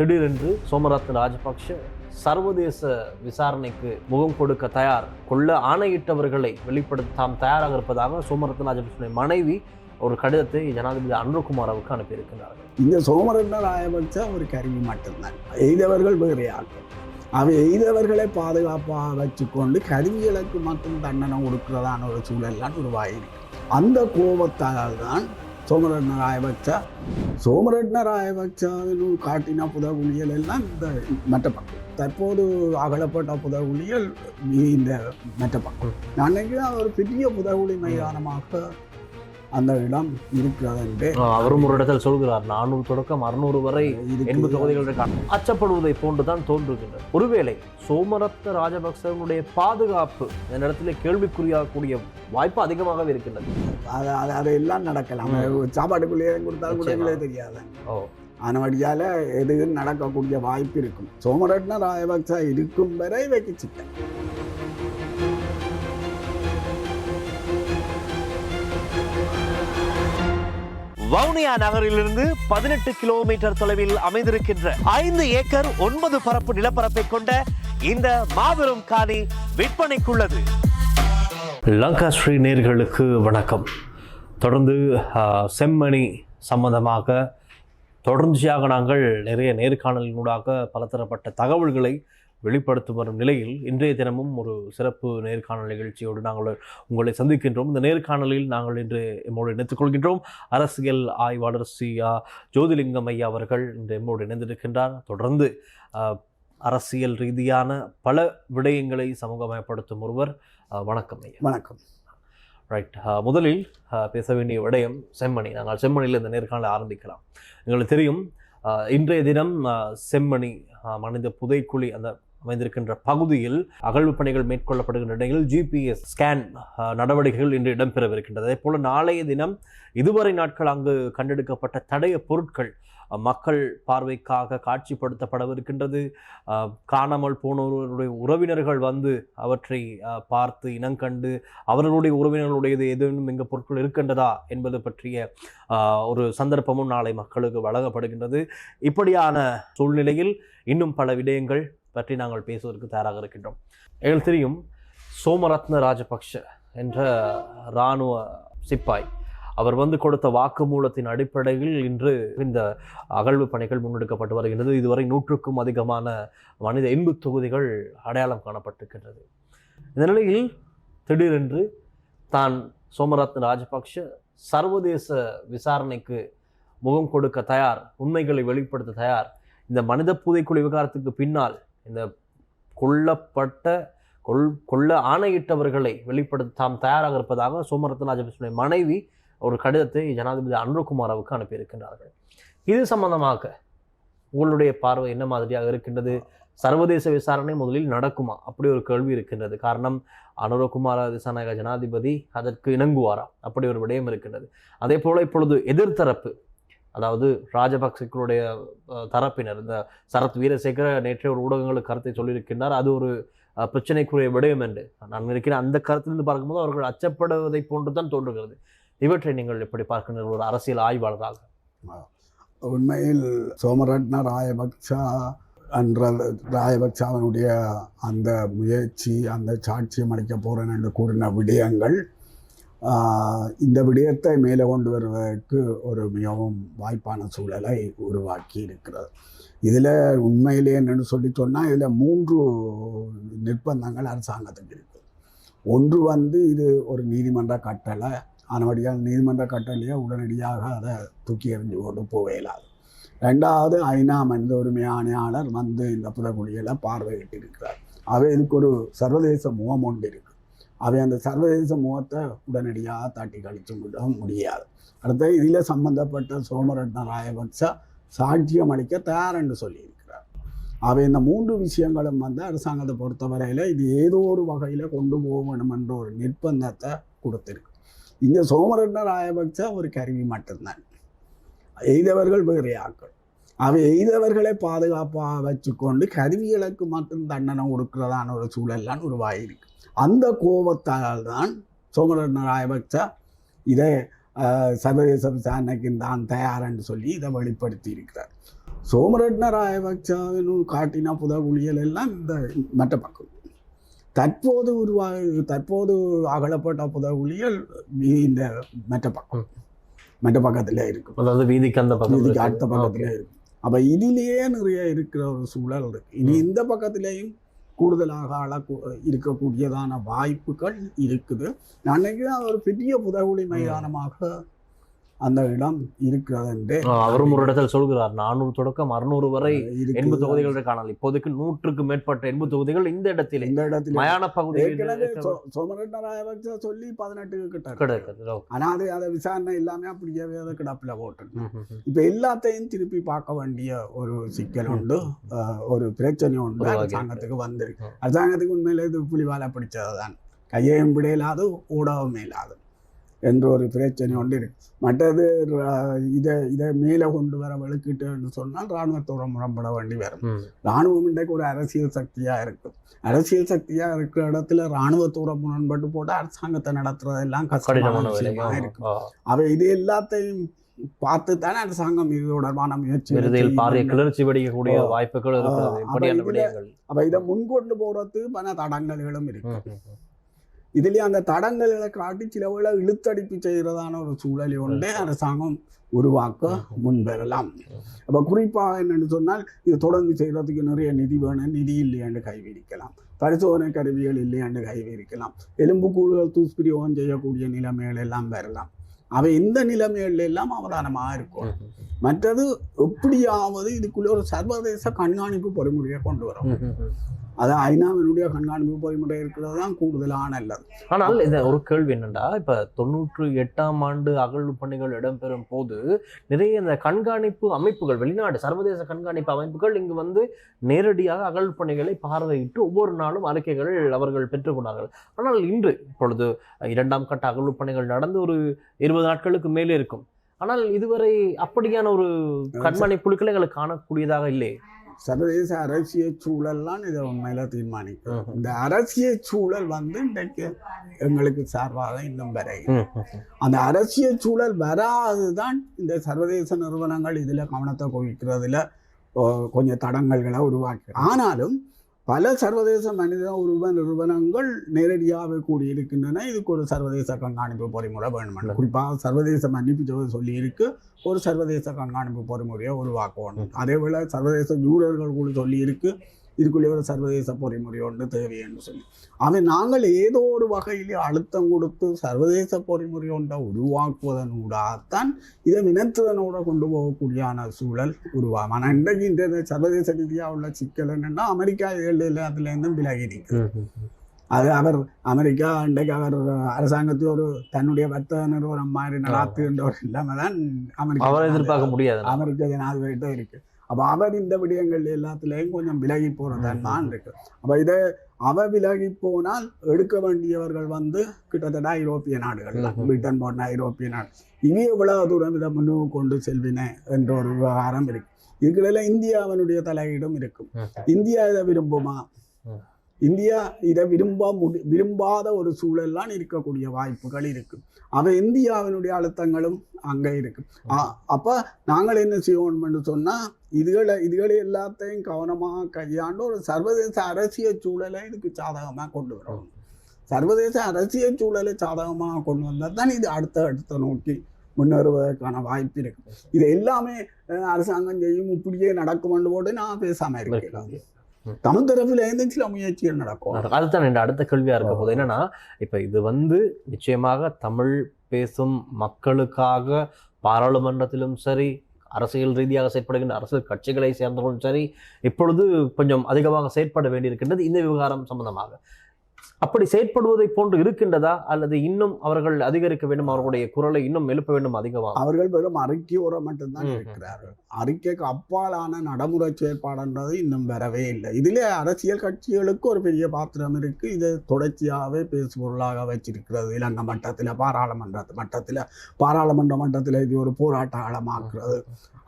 திடீரென்று சோமரத்ன ராஜபக்ஷ சர்வதேச விசாரணைக்கு முகம் கொடுக்க தயார் கொள்ள ஆணையிட்டவர்களை வெளிப்படுத்த தாம் தயாராக இருப்பதாக சோமரத்ன ராஜபக்ஷனுடைய மனைவி ஒரு கடிதத்தை ஜனாதிபதி அனுகுமாராவுக்கு அனுப்பியிருக்கிறார்கள். இந்த சோமரத்ன ராஜபக்ஷ ஒரு கருவி மட்டும்தான். எய்தவர்கள் வேறு ஆட்கள். அவை எய்தவர்களை பாதுகாப்பாக வச்சுக்கொண்டு கருவிகளுக்கு மட்டும் தண்டனை கொடுக்கிறதான ஒரு சூழல்லாம் உருவாகிருக்கு அந்த கோபத்தால் தான் சோமரட்னராயபக்சா ராயபக்ச காட்டின புதகுலியல் எல்லாம் இந்த மெட்டப்பாக்கு தற்போது அகலப்பட்ட புதகுலியல் இந்த மெட்டப்பாக்கு அன்னைக்கு நான் ஒரு பெரிய புதகுழி மைதானமாக அந்த இடம் இருக்கிறது என்று அவரும் ஒரு இடத்தில் சொல்கிறார். நானூறு தொடக்கம் அறுநூறு வரை எண்பது இருக்குது. தொகுதிகள் இருக்காங்க அச்சப்படுவதை போன்றுதான் தோன்றுகின்றது. ஒருவேளை சோமரத்ன ராஜபக்சவனுடைய பாதுகாப்பு இந்த இடத்துல கேள்விக்குறியாகக்கூடிய வாய்ப்பு அதிகமாகவே இருக்கின்றது. அது அது அதெல்லாம் நடக்கலாம். சாப்பாட்டுக்குள்ளேயே கொடுத்தாலும் கூட தெரியாது. ஓ. ஆனவடியால் எதுவும் நடக்கக்கூடிய வாய்ப்பு இருக்கும். சோமரட்ன ராயபக்சா இருக்கும் வரை வைக்க வவுனியா நகரிலிருந்து பதினெட்டு கிலோமீட்டர் தொலைவில் அமைந்திருக்கின்ற ஐந்து ஏக்கர் ஒன்பது பரப்பு நிலப்பரப்பை கொண்ட இந்த மாபெரும் காணி விற்பனைக்குள்ளது. லங்கா ஸ்ரீ நேர்களுக்கு வணக்கம். தொடர்ந்து செம்மணி சம்பந்தமாக தொடர்ச்சியாக நாங்கள் நிறைய நேர்காணலினூடாக பலதரப்பட்ட தகவல்களை வெளிப்படுத்தி வரும் நிலையில் இன்றைய தினமும் ஒரு சிறப்பு நேர்காணல் நிகழ்ச்சியோடு நாங்கள் உங்களை சந்திக்கின்றோம். இந்த நேர்காணலில் நாங்கள் இன்று எம்மோடு இணைத்துக் கொள்கின்றோம். அரசியல் ஆய்வாளர் சி. ஆ. ஜோதிலிங்கம் ஐயா அவர்கள் இன்று எம்மோடு இணைந்திருக்கின்றார். தொடர்ந்து அரசியல் ரீதியான பல விடயங்களை சமூகமயப்படுத்தும் ஒருவர் வணக்கம் ஐயா. வணக்கம். ரைட் முதலில் பேச வேண்டிய விடயம் செம்மணி. நாங்கள் செம்மணியில் இந்த நேர்காணலை ஆரம்பிக்கலாம். எங்களுக்கு தெரியும் இன்றைய தினம் செம்மணி மனித புதைக்குழி அந்த அமைந்திருக்கின்ற பகுதியில் அகழ்வு பணிகள் மேற்கொள்ளப்படுகின்ற நிலையில் ஜிபிஎஸ் ஸ்கேன் நடவடிக்கைகள் இன்று இடம்பெறவிருக்கின்றது. அதே போல நாளைய தினம் இதுவரை நாட்கள் அங்கு கண்டெடுக்கப்பட்ட தடைய பொருட்கள் மக்கள் பார்வைக்காக காட்சிப்படுத்தப்படவிருக்கின்றது. காணாமல் போனவர்களுடைய உறவினர்கள் வந்து அவற்றை பார்த்து இனங்கண்டு அவர்களுடைய உறவினர்களுடையது ஏதேனும் இங்கே பொருட்கள் இருக்கின்றதா என்பது பற்றிய ஒரு சந்தர்ப்பமும் நாளை மக்களுக்கு வழங்கப்படுகின்றது. இப்படியான சூழ்நிலையில் இன்னும் பல விடயங்கள் பற்றி நாங்கள் பேசுவதற்கு தயாராக இருக்கின்றோம். எங்களுக்கு தெரியும் சோமரத்ன ராஜபக்ஷ என்ற இராணுவ சிப்பாய். அவர் வந்து கொடுத்த வாக்குமூலத்தின் அடிப்படையில் இன்று இந்த அகழ்வு பணிகள் முன்னெடுக்கப்பட்டு வருகின்றது. இதுவரை நூற்றுக்கும் அதிகமான மனித இன்பு தொகுதிகள் அடையாளம் காணப்பட்டிருக்கின்றது. இந்த நிலையில் திடீரென்று தான் சோமரத்ன ராஜபக்ஷ சர்வதேச விசாரணைக்கு முகம் கொடுக்க தயார் உண்மைகளை வெளிப்படுத்த தயார். இந்த மனித புதைக்குழி விவகாரத்துக்கு பின்னால் இந்த கொல்லப்பட்ட கொல் கொள்ள ஆணையிட்டவர்களை வெளிப்படுத்த தாம் தயாராக இருப்பதாக சோமரத்ன ராஜபக்ஷனுடைய மனைவி ஒரு கடிதத்தை ஜனாதிபதி அனுகுமாராவுக்கு அனுப்பியிருக்கின்றார்கள். இது சம்பந்தமாக உங்களுடைய பார்வை என்ன மாதிரியாக இருக்கின்றது? சர்வதேச விசாரணை முதலில் நடக்குமா? அப்படி ஒரு கேள்வி இருக்கின்றது. காரணம் அனுரகுமார திசாநாயக ஜனாதிபதி அதற்கு இணங்குவாரா? அப்படி ஒரு விடயம் இருக்கின்றது. அதே போல இப்பொழுது எதிர்த்தரப்பு அதாவது ராஜபக்சக்களுடைய தரப்பினர் இந்த சரத் வீரசேகர நேற்றைய ஒரு ஊடகங்களுக்கு கருத்தை சொல்லியிருக்கின்றார். அது ஒரு பிரச்சனைக்குரிய விடயம் என்று நான் இருக்கிற அந்த கருத்திலிருந்து பார்க்கும்போது அவர்கள் அச்சப்படுவதை போன்று தான் தோன்றுகிறது. இவற்றை நீங்கள் எப்படி பார்க்கின்ற ஒரு அரசியல் ஆய்வாளராக. உண்மையில் சோமரட்ன ராயபக்சா என்ற ராயபக்சாவினுடைய அந்த முயற்சி அந்த சாட்சியம் அளிக்க போகிறேன் என்று கூறின விடயங்கள் இந்த விடயத்தை மேலே கொண்டு வருவதற்கு ஒரு மிகவும் வாய்ப்பான சூழலை உருவாக்கி இருக்கிறது. இதில் உண்மையிலே என்னென்னு சொல்லி சொன்னால் இதில் மூன்று நிர்பந்தங்கள் அரசாங்கத்துக்கு இருக்குது. ஒன்று வந்து இது ஒரு நீதிமன்ற கட்டளை. ஆனபடியால் நீதிமன்ற கட்டளையை உடனடியாக அதை தூக்கி எறிஞ்சு கொண்டு போக இயலாது ரெண்டாவது ஐநா மனித உரிமை ஆணையாளர் வந்து இந்த புதக்குழிகளை பார்வையிட்டு இருக்கிறார் அவை இதுக்கு ஒரு சர்வதேச முகம் ஒன்று இருக்கு. அவை அந்த சர்வதேச முகத்தை உடனடியாக தட்டி கழிச்சு விட முடியாது. அடுத்து இதில் சம்பந்தப்பட்ட சோமரட்ன ராயபக்ச சாட்சியம் அளிக்க தயார் என்று சொல்லியிருக்கிறார். அவை இந்த மூன்று விஷயங்களும் வந்து அரசாங்கத்தை பொறுத்தவரையில் இது ஏதோ ஒரு வகையில் கொண்டு போக வேணும் என்ற ஒரு நிர்பந்தத்தை கொடுத்துருக்கு. இங்கே சோமரட்ன ராயபக்ச ஒரு கருவி மட்டும்தான். எய்தவர்கள் வேறு ஆக்கள் அவை எய்தவர்களை பாதுகாப்பாக வச்சுக்கொண்டு கருவிகளுக்கு மட்டும் தண்டனை கொடுக்கிறதான ஒரு சூழல்லாம் உருவாகியிருக்கு அந்த கோபத்தால் தான் சோமரட்ன ராயபக்ச இதை சர்வதேச விசாரணைக்கு தான் தயார் என்று சொல்லி இதை வெளிப்படுத்தி இருக்கிறார் சோமரட்ன ராயபக்சாவின் காட்டின புதகுலியல் எல்லாம் இந்த மற்ற பக்கம். தற்போது உருவா தற்போது அகலப்பட்ட புதகுலியல் இந்த மற்ற பக்கம். மற்ற பக்கத்துல இருக்கும் அதாவது வீதிக்கு அந்த பக்கம். அடுத்த பக்கத்துல Okay. அப்ப இதிலேயே நிறைய இருக்கிற ஒரு சூழல் இருக்கு இனி. இந்த பக்கத்திலேயும் கூடுதலாக அளக்கு இருக்கக்கூடியதான வாய்ப்புகள் இருக்குது நான் நினைக்கிறேன் அது ஒரு பெரிய புதகுலி மைதானமாக அந்த இடம் இருக்கிறது என்றே அவரும் ஒரு இடத்துல சொல்கிறார் நானூறு தொடக்கம் அறுநூறு வரை இருக்குது. எண்பு தொகுதிகள் காணலாம் இப்போதைக்கு நூற்றுக்கு மேற்பட்ட எண்பு தொகுதிகள் இந்த இடத்திலே இந்த இடத்துல. மயான பகுதியில் ஏற்கனவே சோ- சோமரட்ன ராயபக்ச சொல்லி பதினெட்டுக்கு கிட்ட. கிடைக்குது Okay. ஆனா அது அதை விசாரணை இல்லாம அப்படியே அதை கிடப்பில் போட்டு. இப்ப எல்லாத்தையும் திருப்பி பார்க்க வேண்டிய ஒரு சிக்கல் உண்டு. ஒரு பிரச்சனை உண்டு. அரசாங்கத்துக்கு வந்திருக்கு. அரசாங்கத்துக்கு உண்மையில இது புலிவால பிடிச்சதுதான். கையையும் பிடையிலாது ஊடகம் இல்லாது. என்ற ஒரு பிரச்சனை உண்டு இருக்கு. மற்றது இதை இதை மேலே கொண்டு வர வலுக்கிட்டுன்னு சொன்னால் இராணுவத்தோட முரம்பட வேண்டி வரும். இராணுவம் இன்றைக்கு ஒரு அரசியல் சக்தியா இருக்கு அரசியல் சக்தியா இருக்கிற இடத்துல இராணுவத்தோட முரண்பட்டு போட்டு அரசாங்கத்தை நடத்துறதெல்லாம் கஷ்டமான கடினமான விஷயமா வேலை இருக்கு ஆ. அவை இது எல்லாத்தையும் பார்த்து தானே அரசாங்கம் இது தொடர்பான முயற்சி பாரிய கிளர்ச்சி வெடிக்கக்கூடிய. வாய்ப்புகள் இருக்கிறது. அப்ப இதை முன்கொண்டு போறது பல தடங்கல்களும் இருக்கு. இதுலயும் அந்த தடங்கல்களை காட்டி சில வேளை இழுத்தடிப்பு செய்யறதான ஒரு சூழலை ஒன்றே அரசாங்கம் உருவாக்க முன்வரலாம். அப்ப குறிப்பாக என்னன்னு சொன்னால் இது தொடர்ந்து செய்யறதுக்கு நிறைய நிதி வேணும் நிதி இல்லையாண்டு கைவிரிக்கலாம். பரிசோதனை கருவிகள் இல்லையாண்டு கைவிரிக்கலாம். எலும்புக்கூடுகள் துஷ்பிரயோகம் செய்யக்கூடிய நிலைமைகள் எல்லாம் வரலாம். அவை இந்த நிலைமைகள் எல்லாம் அவதானமாக இருக்கும். மற்றது எப்படியாவது இதுக்குள்ள ஒரு சர்வதேச கண்காணிப்பு பொறிமுறையை கொண்டு வரும். அது ஐநாவினுடைய கண்காணிப்பு பொறிமுறை இருக்கிறது தான் கூடுதலான நல்லது. ஆனால் இந்த ஒரு கேள்வி என்னண்டா இப்ப தொண்ணூற்று எட்டாம் ஆண்டு அகழ்வு பணிகள் இடம்பெறும் போது நிறைய இந்த கண்காணிப்பு அமைப்புகள் வெளிநாடு சர்வதேச கண்காணிப்பு அமைப்புகள் இங்கு வந்து நேரடியாக அகழ்வு பணிகளை பார்வையிட்டு ஒவ்வொரு நாளும் அறிக்கைகள் அவர்கள் பெற்றுக்கொண்டார்கள். ஆனால் இன்று இப்பொழுது இரண்டாம் கட்ட அகழ்வு பணிகள் நடந்து ஒரு இருபது நாட்களுக்கு மேலே இருக்கும். ஆனால் இதுவரை அப்படியான ஒரு கண்காணிப்பு குழுக்களை எங்களுக்கு காணக்கூடியதாக இல்லை சர்வதேச அரசியல் சூழல்லாம் இதை உண்மையில தீர்மானிக்கும். இந்த அரசியல் சூழல் வந்து இன்றைக்கு எங்களுக்கு சார்பாக இன்னும் வரை. அந்த அரசியல் சூழல் வராதுதான் இந்த சர்வதேச நிறுவனங்கள் இதுல கவனத்தை குவிக்கிறதுல கொஞ்சம் தடங்கல்களை உருவாக்கி ஆனாலும் பல சர்வதேச மனித உருவ நிறுவனங்கள் நேரடியாக கூடியிருக்கின்றன. இதுக்கு ஒரு சர்வதேச கண்காணிப்பு பொறிமுறை வேணும் குறிப்பாக சர்வதேச மன்னிப்பு சபை சொல்லி இருக்கு ஒரு சர்வதேச கண்காணிப்பு பொறிமுறையை உருவாக்கணும் அதே போல சர்வதேச ஜூரர்கள் கூட சொல்லி இருக்கு இதுக்குள்ளே ஒரு சர்வதேச பொறிமுறை ஒன்று தேவை என்று சொல்லி. அதை நாங்கள் ஏதோ ஒரு வகையிலே அழுத்தம் கொடுத்து சர்வதேச பொறிமுறை ஒன்றை உருவாக்குவதனூடாகத்தான் இதை வினத்துவனோட கொண்டு போகக்கூடியான சூழல் உருவாகும். ஆனால் இன்றைக்கு இந்த சர்வதேச ரீதியாக உள்ள சிக்கல் என்னன்னா அமெரிக்கா ஏழு அதுலேருந்து விலகி நிற்குது. அது அவர் அமெரிக்கா இன்றைக்கு அவர் அரசாங்கத்தில் ஒரு தன்னுடைய வர்த்தக நிறுவனம் மாதிரி நடாத்துகின்ற ஒரு இல்லாம தான் அவரை அமெரிக்கா எதிர்பார்க்க முடியாது. அமெரிக்க ஜனாதிபதியிட்ட இருக்கு. அப்ப அவர் இந்த விடயங்கள் எல்லாத்துலேயும் கொஞ்சம் விலகி போறதான் தான் இருக்கு அப்ப இதை அவ விலகி போனால் எடுக்க வேண்டியவர்கள் வந்து கிட்டத்தட்ட ஐரோப்பிய நாடுகள். பிரிட்டன் போன்ற ஐரோப்பிய நாடு இனி எவ்வளவு தூரம் இதை முன்னுக்கு கொண்டு செல்வின என்ற ஒரு விவகாரம் இருக்கு இதுல இந்தியாவினுடைய தலையீடும் இருக்கும். இந்தியா இதை விரும்புமா. இந்தியா இதை விரும்ப முடி விரும்பாத ஒரு சூழல்லாம் இருக்கக்கூடிய வாய்ப்புகள் இருக்கு. அவை இந்தியாவினுடைய அழுத்தங்களும் அங்கே இருக்கு. அப்போ அப்ப நாங்கள் என்ன செய்வோம்னு சொன்னா இதுகளை இதுகளை எல்லாத்தையும் கவனமாக கையாண்டு ஒரு சர்வதேச அரசியல் சூழலை இதுக்கு சாதகமா கொண்டு வரணும் சர்வதேச அரசியல் சூழலை சாதகமாக கொண்டு வந்தால் தான் இது அடுத்த அடுத்த நோக்கி முன்னேறுவதற்கான வாய்ப்பு இருக்கு. இது எல்லாமே அஹ், அரசாங்கம் செய்யும் இப்படியே நடக்கும்னு போட்டு நான் பேசாம இருக்கேன் தமிழ் தரப்பில் இருந்து சில முயற்சிகள் நடக்கும். அதுதான் என் அடுத்த கேள்வியாக இருக்க போது என்னன்னா இப்போ இது வந்து நிச்சயமாக தமிழ் பேசும் மக்களுக்காக பாராளுமன்றத்திலும் சரி அரசியல் ரீதியாக செயற்படுகின்ற அரசியல் கட்சிகளை சேர்ந்தவர்களும் சரி இப்பொழுது கொஞ்சம் அதிகமாக செயற்பட வேண்டியிருக்கின்றது இந்த விவகாரம் சம்பந்தமாக. அப்படி செயற்படுவதை போன்று இருக்கின்றதா? அல்லது இன்னும் அவர்கள் அதிகரிக்க வேண்டும் அவர்களுடைய குரலை இன்னும் எழுப்ப வேண்டும் அதிகமாக அவர்கள் வெறும் அறிக்கையோட மட்டும்தான். இருக்கிறார்கள் அறிக்கைக்கு அப்பாலான நடைமுறை செயற்பாடுன்றது இன்னும் வரவே இல்லை. இதிலே அரசியல் கட்சிகளுக்கு ஒரு பெரிய பாத்திரம் இருக்கு. இதை தொடர்ச்சியாகவே பேசுபொருளாக வச்சிருக்கிறது. இலங்கை மட்டத்தில் பாராளுமன்ற மட்டத்தில் பாராளுமன்ற மட்டத்தில் இது ஒரு போராட்ட களமாக்குறது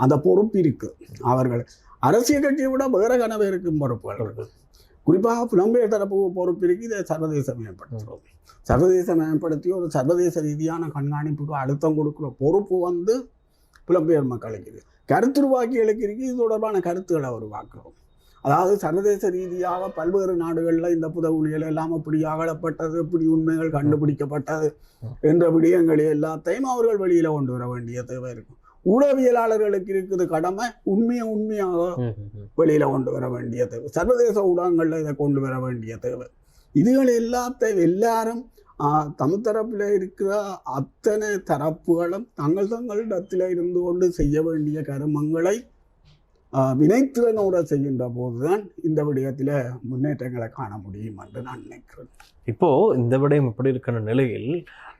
அந்த பொறுப்பு இருக்கு. அவர்கள் அரசியல் கட்சியை விட வேற கனவு இருக்கும் பொறுப்புகள் குறிப்பாக புலம்பெயர் தரப்பு பொறுப்பு இருக்கு இதை சர்வதேசமயப்படுத்துகிறோம் சர்வதேசமயப்படுத்தி ஒரு சர்வதேச ரீதியான கண்காணிப்புக்கு அழுத்தம் கொடுக்குற பொறுப்பு வந்து புலம்பெயர் மக்களுக்கு. கருத்துருவாக்கிகளுக்கு இருக்கு இது தொடர்பான கருத்துக்களை உருவாக்குறோம் அதாவது சர்வதேச ரீதியாக பல்வேறு நாடுகளில் இந்த புதவுளிகள் எல்லாம் இப்படி அகலப்பட்டது இப்படி உண்மைகள் கண்டுபிடிக்கப்பட்டது என்ற விடயங்களை எல்லாத்தையும் அவர்கள் வெளியில கொண்டு வர வேண்டிய தேவை இருக்கும் ஊடகவியலாளர்களுக்கு இருக்குது கடமை. உண்மையை உண்மையாக. வெளியில கொண்டு வர வேண்டிய தேவை. சர்வதேச ஊடகங்கள்ல இதை கொண்டு வர வேண்டிய தேவை. இதுகள் எல்லாத்தையும் எல்லாரும் தமிழ் தரப்புல இருக்கிற அத்தனை தரப்புகளும் தங்கள் தங்களிடத்தில் இருந்து கொண்டு செய்ய வேண்டிய கருமங்களை வினைத்திறனோட செய்கின்ற போதுதான் இந்த விடயத்தில் முன்னேற்றங்களை காண முடியும் என்று நான் நினைக்கிறேன். இப்போ இந்த விடயம் இப்படி இருக்கிற நிலையில்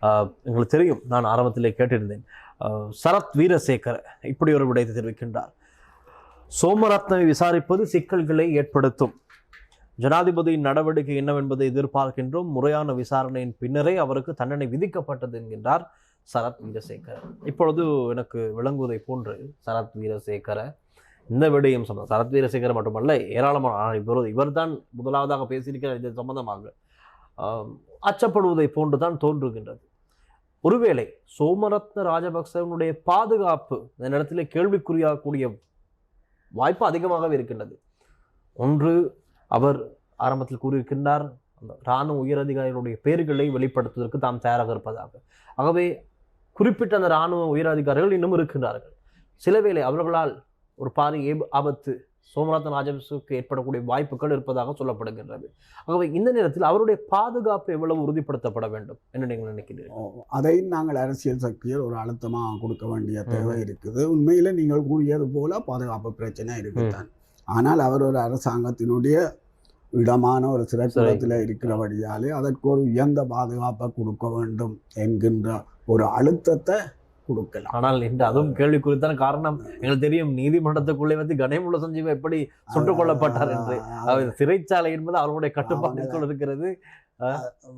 ஆஹ், உங்களுக்கு தெரியும். நான் ஆரம்பத்திலே கேட்டிருந்தேன். சரத் வீரசேகர இப்படி ஒரு விடயத்தை தெரிவிக்கின்றார். சோமரத்னவை விசாரிப்பது சிக்கல்களை ஏற்படுத்தும். ஜனாதிபதியின் நடவடிக்கை என்னவென்பதை எதிர்பார்க்கின்றோம். முறையான விசாரணையின் பின்னரே அவருக்கு தண்டனை விதிக்கப்பட்டது என்கின்றார் சரத் வீரசேகர். இப்பொழுது எனக்கு விளங்குவதை போன்று சரத் வீரசேகர இந்த விடயம் சம்பந்தம் சரத் வீரசேகர மட்டுமல்ல ஏராளமான ஆனால் இவர் இவர்தான் முதலாவதாக பேசியிருக்கிறார். இது சம்பந்தமாக அச்சப்படுவதை போன்று போன்றுதான் தோன்றுகின்றது. ஒருவேளை சோமரத்ன ராஜபக்சவனுடைய பாதுகாப்பு இந்த நேரத்தில் கேள்விக்குறியாகக்கூடிய வாய்ப்பு அதிகமாகவே இருக்கின்றது. ஒன்று அவர் ஆரம்பத்தில் கூறியிருக்கின்றார் அந்த இராணுவ உயரதிகாரிகளுடைய பெயர்களை வெளிப்படுத்துவதற்கு தாம் தயாராக இருப்பதாக. ஆகவே குறிப்பிட்ட அந்த இராணுவ உயரதிகாரிகள் இன்னும் இருக்கின்றார்கள். சிலவேளை அவர்களால் ஒரு பாரி ஆபத்து சோமநாதன் ராஜபக்சவுக்கு ஏற்படக்கூடிய வாய்ப்புகள் இருப்பதாக சொல்லப்படுகின்றது. ஆகவே இந்த நேரத்தில் அவருடைய பாதுகாப்பு எவ்வளவு உறுதிப்படுத்தப்பட வேண்டும் என்று நீங்கள் நினைக்கிறீர்கள்? அதையும் நாங்கள் அரசியல் சக்தியில் ஒரு அழுத்தமாக கொடுக்க வேண்டிய தேவை இருக்குது. உண்மையில் நீங்கள் கூறியது போல பாதுகாப்பு பிரச்சனை இருக்குதான் ஆனால் அவர் ஒரு அரசாங்கத்தினுடைய இடமான ஒரு சிறைக்கூடத்தில் இருக்கிறபடியாலே அதற்கு ஒரு உயர்ந்த பாதுகாப்பை கொடுக்க வேண்டும் என்கின்ற ஒரு அழுத்தத்தை கொடுக்கலாம். ஆனால் இன்று அதுவும் கேள்விக்குறித்தான காரணம். எங்களுக்கு தெரியும் நீதிமன்றத்துக்குள்ளே வந்து கணேமுள்ள சஞ்சீவ எப்படி சுட்டுக் கொல்லப்பட்டார் என்று. அவர் சிறைச்சாலை என்பது அவருடைய கட்டுப்பாட்டுக்குள் இருக்கிறது.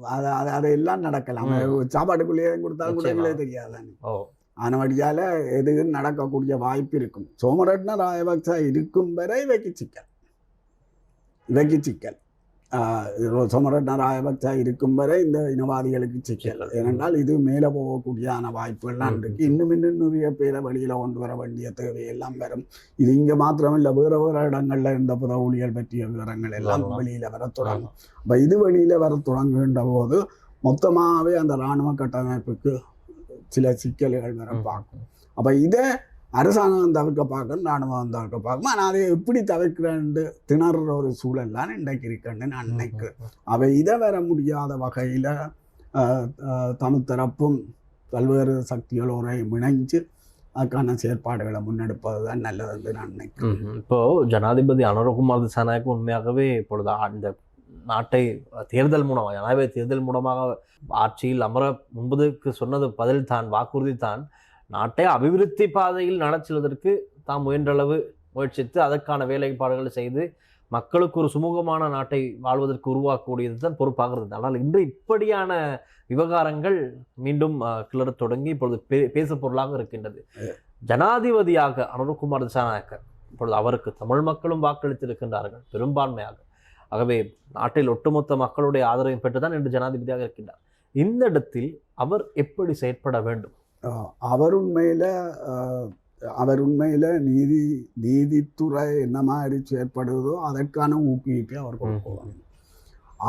அது அது அதையெல்லாம் நடக்கலாம். சாப்பாட்டுக்குள்ளேயே கொடுத்தாலும் கூட. எங்களுக்கு தெரியாது. ஓ. ஆனவடியால் எதுவும் நடக்கக்கூடிய வாய்ப்பு இருக்கும். சோமரட்ன ராயபக்ச இருக்கும் வரை இவைக்கு சிக்கல். இவைக்கு சிக்கல். சோமரட்ன ராயபக்ச இருக்கும் வரை இந்த இனவாதிகளுக்கு சிக்கல். ஏனென்றால் இது மேலே போகக்கூடியான வாய்ப்புகள்லாம் ம். இருக்கு இன்னும் இன்னும் நிறைய பேரை வெளியில் கொண்டு வர வேண்டிய தேவையெல்லாம் வரும். இது இங்கே மாத்திரமில்லை வேறு வேறு இடங்களில் இருந்த புத ஊழியர் பற்றிய விவரங்கள் எல்லாம். வெளியில் வர தொடங்கும். அப்போ இது வெளியில் வர தொடங்குகின்ற போது மொத்தமாகவே அந்த இராணுவ கட்டமைப்புக்கு சில சிக்கல்கள் வர பார்க்கும். அப்போ இதை அரசாங்கம் தவிர்க்க பார்க்கணும் ராணுவம் தவிர்க்க பார்க்கணும் ஆனால் அதை எப்படி தவிர்க்கிறேன்னு திணறுற ஒரு சூழல்லாம் இன்றைக்கு இருக்குன்னு நான் நினைக்கிறேன். அவை இதை வர முடியாத வகையில் தமிழ் தரப்பும் பல்வேறு சக்திகளோட இணைஞ்சு அதுக்கான செயற்பாடுகளை முன்னெடுப்பது தான் நல்லதுன்னு நான் நினைக்கிறேன். ம்ஹும். இப்போ ஜனாதிபதி அனுரகுமார் திசாநாயக்கு உண்மையாகவே இப்பொழுது இந்த நாட்டை தேர்தல் மூலமாக ஜனாதிபதி தேர்தல் மூலமாக ஆட்சியில் அமர முன்பதுக்கு சொன்னது பதில் தான் வாக்குறுதி தான் நாட்டை அபிவிருத்தி பாதையில் நடச்சுவதற்கு தாம் முயன்றளவு முயற்சித்து அதற்கான வேலைப்பாடுகளை செய்து மக்களுக்கு ஒரு சுமூகமான நாட்டை வாழ்வதற்கு உருவாக்கக்கூடியது தான் பொறுப்பாக இருந்தது ஆனால் இன்று இப்படியான விவகாரங்கள் மீண்டும் கிளறத் தொடங்கி இப்பொழுது பே பேசு பொருளாக இருக்கின்றது. ஜனாதிபதியாக அனுரகுமார் திசாநாயக்கர் இப்பொழுது அவருக்கு தமிழ் மக்களும் வாக்களித்திருக்கின்றார்கள் பெரும்பான்மையாக. ஆகவே நாட்டில் ஒட்டுமொத்த மக்களுடைய ஆதரவை பெற்றுதான் இன்று ஜனாதிபதியாக இருக்கின்றார். இந்த இடத்தில் அவர் எப்படி செயற்பட வேண்டும்? அவர் உண்மையில் அவர் உண்மையில் நீதி நீதித்துறை என்ன மாதிரி செயற்படுவதோ அதற்கான ஊக்குவிப்பை அவர் கொடுக்கணும்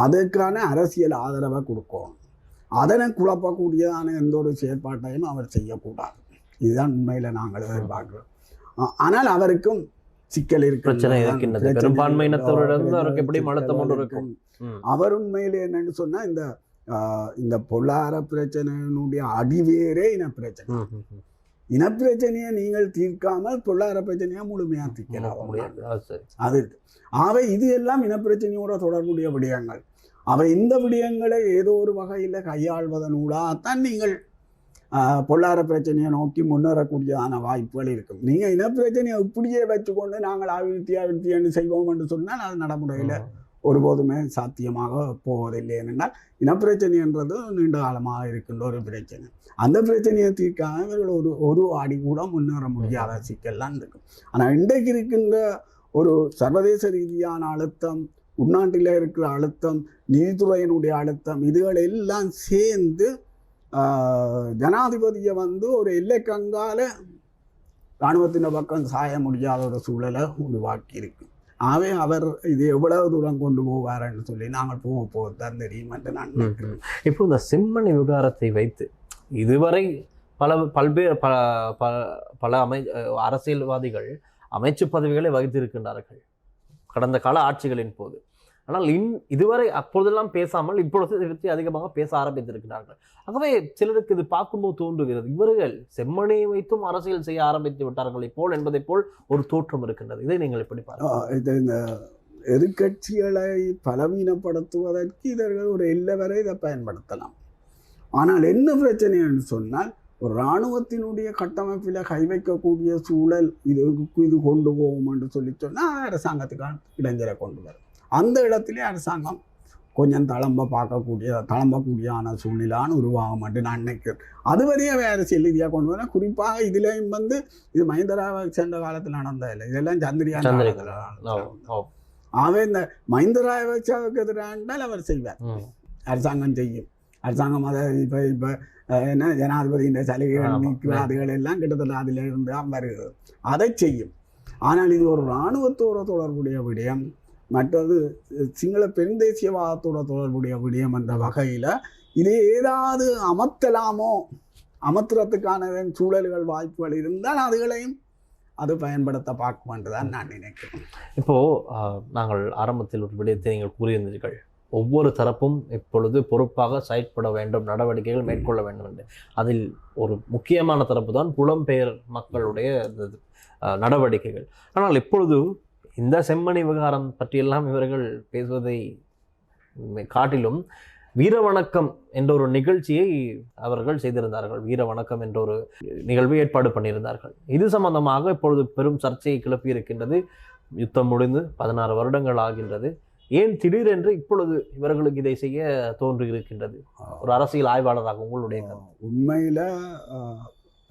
அதற்கான அரசியல் ஆதரவை கொடுக்கணும் அதனை குழப்பக்கூடியதான எந்த ஒரு செயற்பாட்டையும் அவர் செய்யக்கூடாது. இதுதான் உண்மையில் நாங்கள் எதிர்பார்க்கிறோம். ஆனால் அவருக்கும் சிக்கல் இருக்கு. பெரும்பான்மையினத்தவரிடமிருந்து அவருக்கு எப்படியும் அழுத்தம் ஒன்று இருக்கும். அவர் உண்மையில் என்னன்னு சொன்னா இந்த இந்த பொருளாதார பிரச்சனையினுடைய அடிவேரே இன பிரச்சனை ம், ம், ம். இனப்பிரச்சனையை நீங்கள் தீர்க்காமல் பொருளாதார பிரச்சனையை முழுமையாக தீர்க்கலாம் முடியாது அது. ஆக இது எல்லாம் இனப்பிரச்சனையோட தொடர்புடைய விடயங்கள். அவை இந்த விடயங்களை ஏதோ ஒரு வகையில் கையாள்வதனூடாகத்தான் நீங்கள் ஆஹ், பொருளாதார பிரச்சனையை நோக்கி முன்னேறக்கூடியதான வாய்ப்புகள் இருக்கும். நீங்கள் இனப்பிரச்சனையை இப்படியே வச்சுக்கொண்டு நாங்கள் அபிவிருத்தி அபிவிருத்தி செய்வோம் என்று சொன்னால் அது நடைமுறையில் ஒருபோதுமே சாத்தியமாக போவதில்லை ஏனென்றால் இனப்பிரச்சனை என்றது நீண்ட காலமாக இருக்கின்ற ஒரு பிரச்சனை. அந்த பிரச்சனையை தீர்க்காம இவர்கள் ஒரு ஒரு அடி கூட முன்னேற முடியாத சிக்கல்லாம் இருக்கும். ஆனால் இன்றைக்கு இருக்கின்ற ஒரு சர்வதேச ரீதியான அழுத்தம் உள்நாட்டில் இருக்கிற அழுத்தம் நீதித்துறையினுடைய அழுத்தம் இதுகள் எல்லாம் சேர்ந்து ஜனாதிபதியை வந்து ஒரு எல்லைக்கங்கால இராணுவத்தின் பக்கம் சாய முடியாத ஒரு சூழலை உருவாக்கி இருக்கு ஆகவே அவர் இது எவ்வளவு தூரம் கொண்டு போவார்ன்னு சொல்லி நாங்கள் போக போகத்தான் தெரியும் என்று நான் இப்போ இந்த செம்மணி விவகாரத்தை வைத்து இதுவரை பல பல்வேறு பல பல பல அமை அரசியல்வாதிகள் அமைச்சு பதவிகளை வகித்திருக்கின்றார்கள். கடந்த கால ஆட்சிகளின் போது. ஆனால் இன் இதுவரை அப்பொழுதெல்லாம் பேசாமல் இப்பொழுது இதை பற்றி அதிகமாக பேச ஆரம்பித்திருக்கிறார்கள். ஆகவே சிலருக்கு இது பார்க்கும்போது தோன்றுகிறது. இவர்கள் செம்மணியை வைத்தும் அரசியல் செய்ய ஆரம்பித்து விட்டார்களே போல் என்பதைப் போல் ஒரு தோற்றம் இருக்கின்றது. இதை நீங்கள் எப்படி பாருங்கள் இது இந்த எதிர்க்கட்சிகளை பலவீனப்படுத்துவதற்கு இதர்கள் ஒரு எல்லை வரை இதை பயன்படுத்தலாம். ஆனால் என்ன பிரச்சனைன்னு சொன்னால் ஒரு இராணுவத்தினுடைய கட்டமைப்பில் கை வைக்கக்கூடிய சூழல் இது இது கொண்டு போகும் என்று சொல்லி சொன்னால் அரசாங்கத்துக்கான இடைஞ்சலை கொண்டு வரும். அந்த இடத்திலே அரசாங்கம் கொஞ்சம் தளம்ப பார்க்கக்கூடிய தளம்பக்கூடியான சூழ்நிலான்னு உருவாகும் என்று நான் நினைக்கிறேன். அதுவரையே அரசியல் ரீதியாக கொண்டு வரேன் குறிப்பாக இதுலேயும் வந்து இது மஹிந்தராவை சேர்ந்த காலத்தில் நடந்த இல்லை. இதெல்லாம் சந்திரியா சந்திரிகா. காலத்துல ஓ, நடந்தது. ஓ, ஆகவே இந்த மஹிந்த ராஜபக்சவுக்கு எதிரானால் அவர் செய்வார். அரசாங்கம் செய்யும். அரசாங்கம் அதை இப்போ இப்போ என்ன ஜனாதிபதியின் சலுகைகள் அதுகள் எல்லாம் கிட்டத்தட்ட அதில் இருந்து தான் வருகிறது. அதை செய்யும். ஆனால் இது ஒரு இராணுவத்தோட தொடர்புடைய விடயம். மற்றது சிங்கள பெருந்தேசியவாதத்தோட தொடர்புடைய விடயம் என்ற வகையில் இது ஏதாவது அமர்த்தலாமோ? அமர்த்துறதுக்கான சூழல்கள் வாய்ப்புகள் இருந்தால் அதுகளையும் அது பயன்படுத்த பார்க்கும் என்றுதான் நான் நினைக்கிறேன். இப்போது நாங்கள் ஆரம்பத்தில் ஒரு விடயத்தை நீங்கள் கூறியிருந்தீர்கள். ஒவ்வொரு தரப்பும் இப்பொழுது பொறுப்பாக செயற்பட வேண்டும் நடவடிக்கைகள் மேற்கொள்ள வேண்டும் என்று. அதில் ஒரு முக்கியமான தரப்பு தான் புலம்பெயர் மக்களுடைய நடவடிக்கைகள். ஆனால் இப்பொழுது இந்த செம்மணி விவகாரம் பற்றியெல்லாம் இவர்கள் பேசுவதை காட்டிலும் வீர வணக்கம் என்ற ஒரு நிகழ்ச்சியை அவர்கள் செய்திருந்தார்கள். வீர வணக்கம் என்ற ஒரு நிகழ்வை ஏற்பாடு பண்ணியிருந்தார்கள். இது சம்பந்தமாக இப்பொழுது பெரும் சர்ச்சையை கிளப்பி இருக்கின்றது யுத்தம் முடிந்து பதினாறு வருடங்கள் ஆகின்றது. ஏன் திடீரென்று இப்பொழுது இவர்களுக்கு இதை செய்ய தோன்றி இருக்கின்றது ஒரு அரசியல் ஆய்வாளராக உங்களுடைய உண்மையில்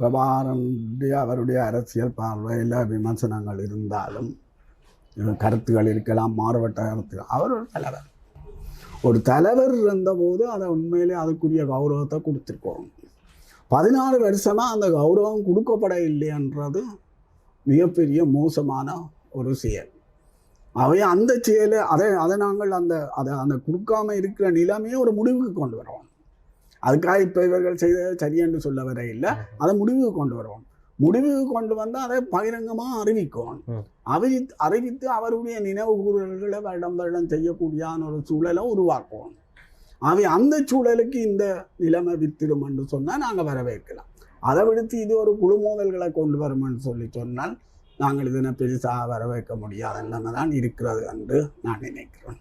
பிரபாரனுடைய அவருடைய அரசியல் பார்வையில் விமர்சனங்கள் இருந்தாலும் கருத்துகள் இருக்கலாம் மாறுபட்ட கருத்துகள். அவர் ஒரு தலைவர். ஒரு தலைவர் இருந்தபோது அதை உண்மையிலே அதுக்குரிய கௌரவத்தை கொடுத்துருக்கோம். பதினாறு வருஷமாக அந்த கௌரவம் கொடுக்கப்பட இல்லைன்றது மிகப்பெரிய மோசமான ஒரு செயல். அவை அந்த செயலை அதை அதை நாங்கள் அந்த அதை அந்த கொடுக்காம இருக்கிற நிலைமையை ஒரு முடிவுக்கு கொண்டு வருவோம். அதுக்காக இப்போ இவர்கள் செய்த சரி என்று சொல்ல வர இல்லை. அதை முடிவுக்கு கொண்டு வருவோம். முடிவுக்கு கொண்டு வந்து அதை பகிரங்கமாக அறிவிக்கும். ம். அறிவி அறிவித்து அவருடைய நினைவு கூறல்களை வருடம் வருடம் செய்யக்கூடியான ஒரு சூழலை உருவாக்குவோம் அவை அந்த சூழலுக்கு இந்த நிலைமை வித்திடும் என்று சொன்னால் நாங்கள் வரவேற்கலாம். அதை விடுத்து இது ஒரு குழு மோதல்களை கொண்டு வரும்னு சொல்லி சொன்னால் நாங்கள் இதனை பெருசாக வரவேற்க முடியாத நிலைமை தான் இருக்கிறது என்று நான் நினைக்கிறேன்.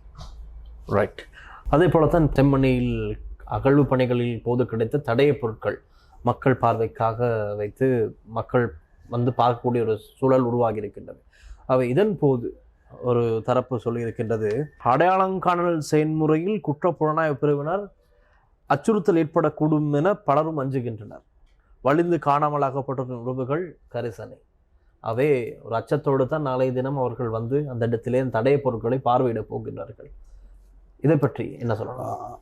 ரைட் அதே போலத்தான் செம்மணியில் அகழ்வு பணிகளில் போது கிடைத்த தடயப் பொருட்கள். மக்கள் பார்வைக்காக வைத்து மக்கள் வந்து பார்க்கக்கூடிய ஒரு சூழல் உருவாகி இருக்கின்றது அவை இதன் போது ஒரு தரப்பு சொல்லியிருக்கின்றது அடையாளங்காணல் செயல்முறையில் புலனாய்வு பிரிவினர் அச்சுறுத்தல் ஏற்படக்கூடும் என பலரும் அஞ்சுகின்றனர். வலிந்து காணாமலாக்கப்பட்ட உறவுகள் கரிசனை. அவே ஒரு அச்சத்தோடு தான் நாளைய தினம் அவர்கள் வந்து அந்த இடத்திலே தடைய பொருட்களை பார்வையிட போகின்றார்கள். இதை பற்றி என்ன சொல்லலாம்?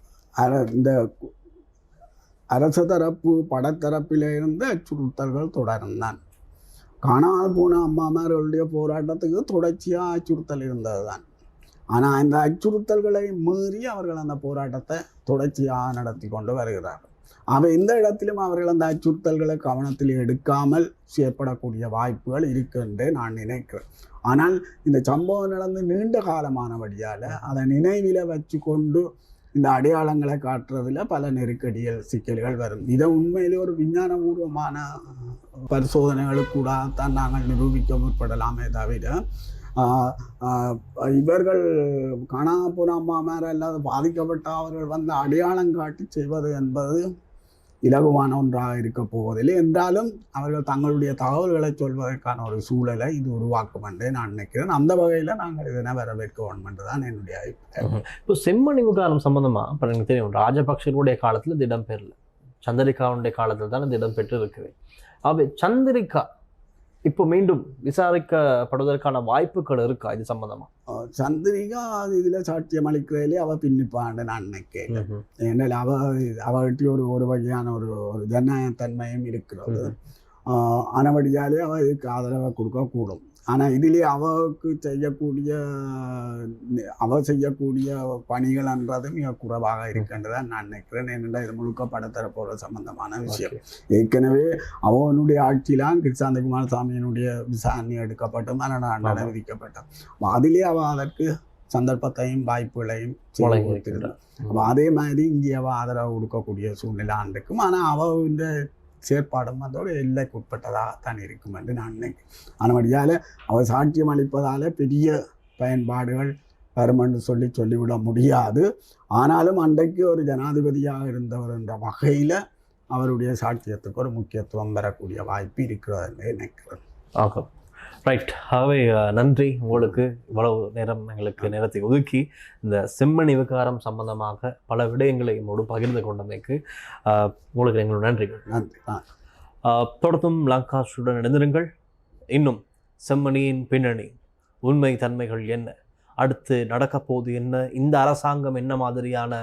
இந்த அரச தரப்பு படத்தரப்பில் இருந்த அச்சுறுத்தல்கள் தொடர்ந்தான் காணாமல் போன அம்மாமார்களுடைய போராட்டத்துக்கு தொடர்ச்சியாக அச்சுறுத்தல் இருந்தது தான். ஆனால் இந்த அச்சுறுத்தல்களை மீறி அவர்கள் அந்த போராட்டத்தை தொடர்ச்சியாக நடத்தி கொண்டு வருகிறார்கள். அவை எந்த இடத்திலும் அவர்கள் அந்த அச்சுறுத்தல்களை கவனத்தில் எடுக்காமல் செயற்படக்கூடிய வாய்ப்புகள் இருக்கு என்று நான் நினைக்கிறேன். ஆனால் இந்த சம்பவம் நடந்து நீண்ட காலமானபடியால் அதை நினைவில் வச்சு கொண்டு இந்த அடையாளங்களை காட்டுறதுல பல நெருக்கடிகள் சிக்கல்கள் வரும். இதை உண்மையிலே ஒரு விஞ்ஞானபூர்வமான பரிசோதனைகளுக்கூட தான் நாங்கள் நிரூபிக்க முற்படலாமே தவிர இவர்கள் காணாம போன அம்மா பாதிக்கப்பட்ட அவர்கள் வந்து அடையாளம் காட்டி செய்வது என்பது இலகுவான ஒன்றாக இருக்க போவதில்லை. என்றாலும் அவர்கள் தங்களுடைய தகவல்களை சொல்வதற்கான ஒரு சூழலை இது உருவாக்கும் என்று நான் நினைக்கிறேன். அந்த வகையில் நாங்கள் இதனை வரவேற்க வேண்டும் என்று தான் என்னுடைய அபிப்பிராயம். இப்போ செம்மணி விவகாரம் சம்பந்தமாக இப்போ எனக்கு தெரியும். ராஜபக்சர்களுடைய காலத்தில் இது இடம்பெறல சந்திரிகாவுடைய காலத்தில் தான் இது இடம்பெற்று இருக்குது அவை சந்திரிகா இப்போ மீண்டும் விசாரிக்கப்படுவதற்கான வாய்ப்புகள் இருக்கா இது சம்பந்தமா? சந்திரிகா இதில் சாட்சியம் அளிக்கிறதுலே அவள் பின்னிப்பான்னு நான் நினைக்கிறேன். ஏன்னால் அவ அவர்கிட்ட ஒரு ஒரு வகையான ஒரு ஒரு ஜனநாயகத்தன்மையும் இருக்கிறது. ஆனபடியாலே அவள் இதுக்கு ஆதரவை கொடுக்கக்கூடும். ஆனால் இதிலே அவருக்கு செய்யக்கூடிய அவ செய்யக்கூடிய பணிகள்ன்றது மிக குறைவாக இருக்கின்றதான் நான் நினைக்கிறேன். ஏனென்றால் இது முழுக்க படத்தரப்போற சம்பந்தமான விஷயம். ஏற்கனவே அவனுடைய ஆட்சியிலாம் கிருஷ்ணாந்த குமாரசாமியினுடைய விசாரணை எடுக்கப்பட்டு மரண. விதிக்கப்பட்டான் அதிலே அவ அதற்கு சந்தர்ப்பத்தையும் வாய்ப்புகளையும். அப்ப அதே மாதிரி இங்கே அவ ஆதரவு கொடுக்கக்கூடிய சூழ்நிலை இருக்கும் ஆனால் அவ இந்த செயற்பாடும் அதோடு எல்லைக்கு உட்பட்டதாகத்தான் இருக்கும் என்று நான் நினைக்கிறேன். ஆனபடியால் அவர் சாட்சியம் அளிப்பதால் பெரிய பயன்பாடுகள் வரும் என்று சொல்லி சொல்லிவிட முடியாது. ஆனாலும் அன்றைக்கு ஒரு ஜனாதிபதியாக இருந்தவர் என்ற வகையில் அவருடைய சாட்சியத்துக்கு ஒரு முக்கியத்துவம் பெறக்கூடிய வாய்ப்பு இருக்கிறது என்று நினைக்கிறேன். ஆகும் ரைட் அஹ், நன்றி. உங்களுக்கு இவ்வளவு நேரம் எங்களுக்கு நேரத்தை ஒதுக்கி இந்த செம்மணி விகாரம் சம்பந்தமாக பல விடயங்களை என்னோடு பகிர்ந்து கொண்டமைக்கு உங்களுக்கு எங்களோட நன்றிகள். நன்றி. தொடர்ந்தும் லாங்காஸ்டுடன் இணைந்திருங்கள். இன்னும் செம்மணியின் பின்னணி உண்மை தன்மைகள் என்ன? அடுத்து நடக்கப்போது என்ன? இந்த அரசாங்கம் என்ன மாதிரியான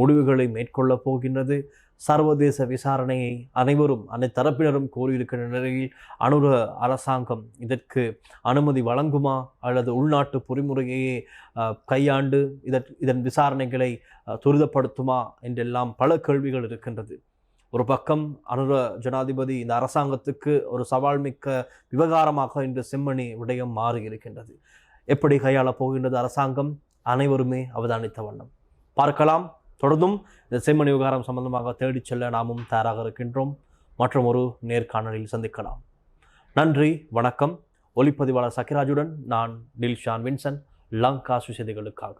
முடிவுகளை மேற்கொள்ளப் போகின்றது? சர்வதேச விசாரணையை அனைவரும் அனைத்து தரப்பினரும் கோரியிருக்கின்ற நிலையில் அனுர அரசாங்கம் இதற்கு அனுமதி வழங்குமா? அல்லது உள்நாட்டு பொறிமுறையையே கையாண்டு இதற் இதன் விசாரணைகளை துரிதப்படுத்துமா? என்றெல்லாம் பல கேள்விகள் இருக்கின்றது. ஒரு பக்கம் அனுர ஜனாதிபதி இந்த அரசாங்கத்துக்கு ஒரு சவால் மிக்க விவகாரமாக இன்று செம்மணி விடயம் மாறி இருக்கின்றது எப்படி கையாளப் போகின்றது அரசாங்கம் அனைவருமே அவதானித்த வண்ணம். பார்க்கலாம். தொடர்ந்தும் இந்த செம்மணி விவகாரம் சம்பந்தமாக தேடிச் செல்ல நாமும் தயாராக இருக்கின்றோம். மற்றும் ஒரு நேர்காணலில் சந்திக்கலாம். நன்றி. வணக்கம். ஒளிப்பதிவாளர் சக்கிராஜுடன் நான் டில்ஷான் வின்சன். லங்கா சுசதிகளுக்காக.